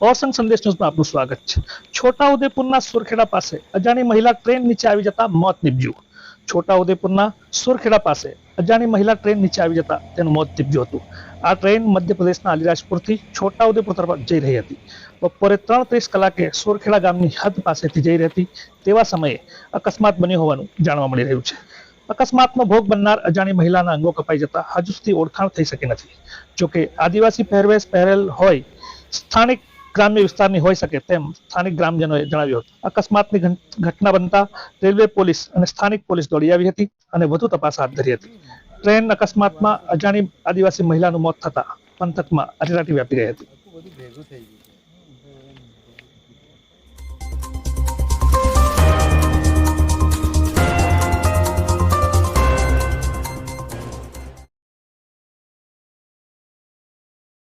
ઓરસંગ સંદેશ ન્યૂઝમાં આપનું સ્વાગત છે. છોટાઉદેપુરના સુરખેડા પાસે અજાણી મહિલા ટ્રેન નીચે આવી જતા મોત નીપજ્યું. છોટાઉદેપુરના સુરખેડા પાસે અજાણી મહિલા ટ્રેન નીચે આવી જતા તેનું મોત નીપજ્યું હતું. આ ટ્રેન મધ્યપ્રદેશના અલીરાજપુરથી છોટાઉદેપુર તરફ જઈ રહી હતી. બપોરે ત્રણ ત્રીસ કલાકે સુરખેડા ગામની હદ પાસેથી જઈ રહી હતી તેવા સમયે અકસ્માત બન્યો હોવાનું જાણવા મળી રહ્યું છે. અકસ્માતનો ભોગ બનનાર અજાણી મહિલાના અંગો કપાઈ જતા હજુ સુધી ઓળખાણ થઈ શકી નથી. જોકે આદિવાસી પહેરવેશ પહેરેલ હોય, સ્થાનિક ગ્રામ્ય વિસ્તારની હોઈ શકે તેમ સ્થાનિક ગ્રામજનોએ જણાવ્યું હતું. અકસ્માતની ઘટના બનતા રેલવે પોલીસ અને સ્થાનિક પોલીસ દોડી આવી હતી અને વધુ તપાસ હાથ ધરી હતી. ટ્રેન અકસ્માતમાં અજાણી આદિવાસી મહિલાનું મોત થતા પંથકમાં અરેરાટી વ્યાપી ગઈ હતી.